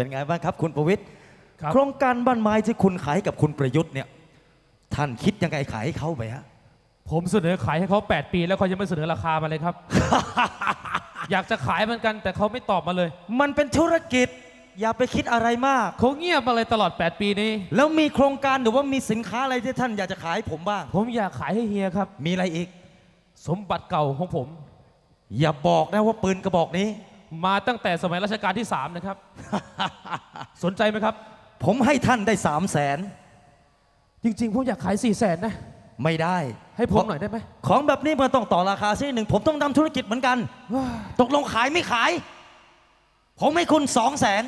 เป็นไงบ้างครับ คุณประวิทย์ครับโครงการบ้านไม้ที่คุณขายให้กับคุณประยุทธ์เนี่ยท่านคิดยังไงขายให้เขาไปฮะผมเสนอขายให้เขา8 ปี แล้วเขายังไม่เสนอราคามาเลยครับ อยากจะขายเหมือนกัน แต่เขาไม่ตอบมาเลย มันเป็นธุรกิจอย่าไปคิดอะไรมาก เขาเงียบมาเลยตลอด 8 ปีนี้ แล้วมีโครงการหรือว่ามีสินค้าอะไรที่ท่านอยากจะขายให้ผมบ้าง ผมอยากขายให้เฮียครับ มีอะไรอีก สมบัติเก่าของผม อย่าบอกนะว่าปืนกระบอกนี้ มาตั้งแต่สมัยรัชกาลที่ 3 นะครับ สนใจไหมครับ ผมให้ท่านได้สามแสนจริงๆ ผมอยากขาย4ี่แสนนะ ไม่ได้ให้ผมหน่อยได้ไหมของแบบนี้มันต้องต่อราคาซิหนึ่งผมต้องทำธุรกิจเหมือนกันว้าตกลงขายไม่ขาย ผมให้คุณสองแสน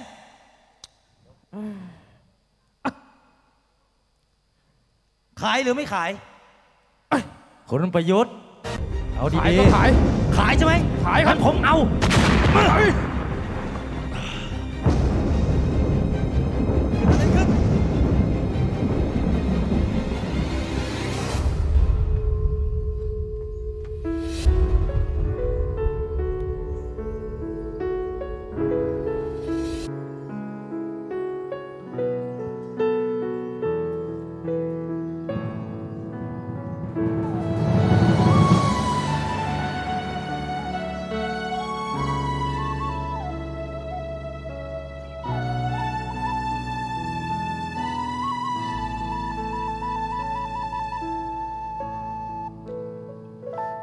ขายหรือไม่ขายคุณประยุทธ์เอาดีขายก็ขายขายใช่ไหมขายครับ งั้นผมเอา はい。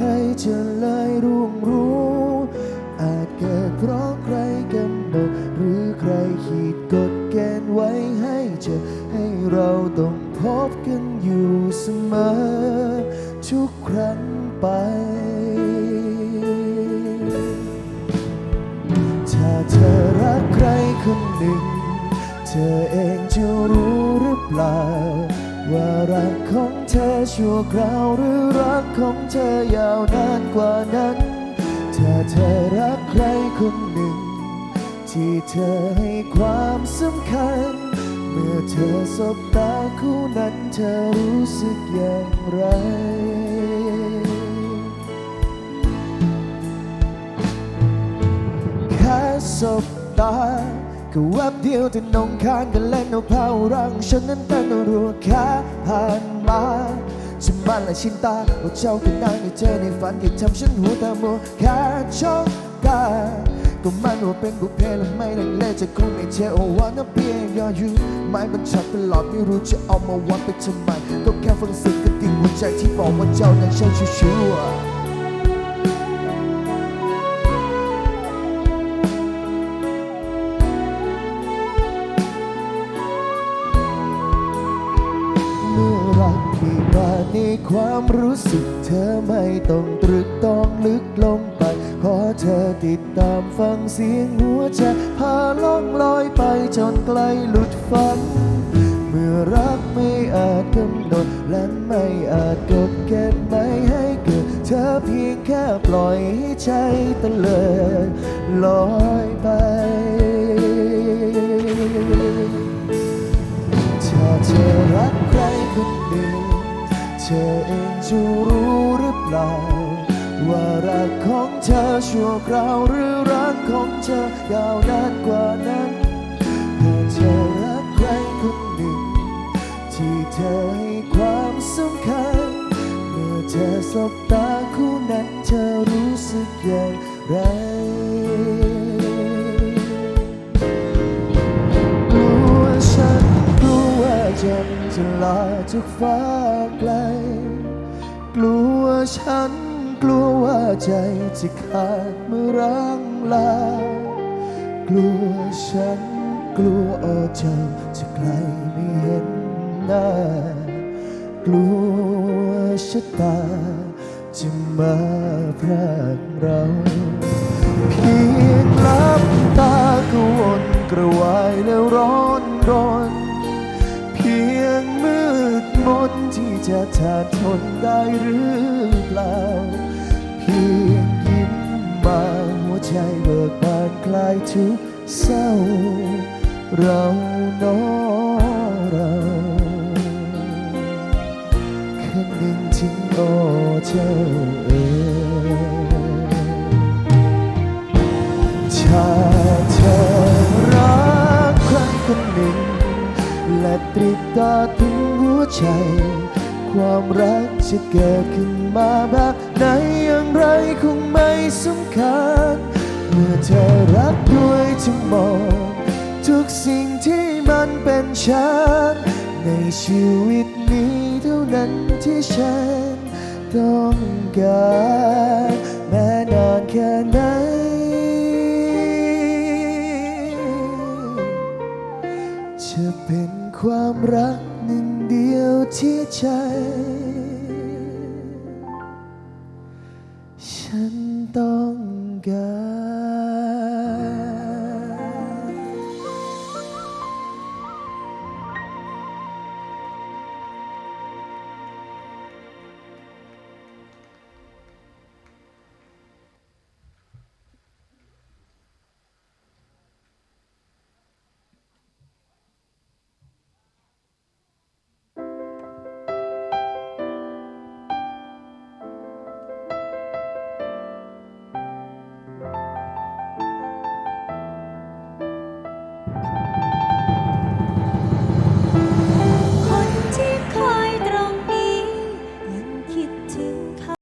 ให้เธอเลยร่วงรู้ อาจเกิดเพราะใครกำหนดหรือใครขีดกฎเกณฑ์ไว้ให้เจอให้เราต้องพบกันอยู่เสมอ ทุกครั้งไปถ้าเธอรักใครคนหนึ่ง เธอเองจะรู้หรือเปล่า ว่ารักของเธอชั่วคราวหรือรักของเธอยาวนานกว่านั้น ถ้าเธอรักใครคนหนึ่ง ที่เธอให้ความสำคัญ เมื่อเธอสบตาคู่นั้นเธอรู้สึกอย่างไรแค่สบตาก็แวบ เดียวที่นงคานกันเล่นเอาพาวรังฉันนั้นเป็นรัวค่ผ่านมาฉันมันและชินตาว่าเจ้าคือนางที่เจอในฝันที่ทำฉันหัวตามัวแค่ช่องตาก็มันว่าเป็นบุพเพและไม่ลังเลจะคงไม่เทโอวันนับเพียงยออยู่ไม่บัญชัดตลอดไม่รู้จะเอามาวัดไปทำไมก็แค่ฟังเสียงกระดิ่งหัวใจที่บอกว่าเจ้านั้นใช่ชัวร์ ที่มาในความรู้สึกเธอไม่ต้องตรึกต้องลึกลงไปเพราะเธอติดตามฟังเสียงหัวใจพาล่องลอยไปจนไกลหลุดฝัน เมื่อรักไม่อาจกำหนดและไม่อาจกดเกณฑ์ไม่ให้เกิด เธอเพียงแค่ปล่อยให้ใจตะเลิดลอย เปล่า ว่ารักของเธอชั่วคราวหรือรักของเธอยาวนานกว่านั้นถ้าเธอรักใครคนหนึ่ง ที่เธอให้ความสำคัญ เมื่อเธอสบตาคู่นั้นเธอรู้สึกอย่างไรกลัวฉันกลัวว่าจันจะลาจากฟ้า วฉันกลัวว่าใจจะขาดเมื่อร้างลากลัวฉันกลัวอเจ้าจะไกลไม่เห็นหน้ากลัวชะตาจะมาพรากเราเพียงลับตาก็วนกระวายแล้วร้อนรน ที่จะทานทนได้หรือเปล่า เพียงยิ้มมาหัวใจเบิกบานคลายทุกเศร้า เราเนอเราคำนึงถึงโอเจ้าเอ๋ยถ้าเธอรักใครคนหนึ่ง และตริตาถึง วใจ ความรักจะเกิดขึ้นมาแบบไหนอย่างไรคงไม่สำคัญ เมื่อเธอรักด้วยทั้งหมดทุกสิ่งที่มันเป็นฉัน ในชีวิตนี้เท่านั้นที่ฉันต้องการแม้นานแค่ไหนจะเป็นความรัก หนึ่งเดียวที่ใจ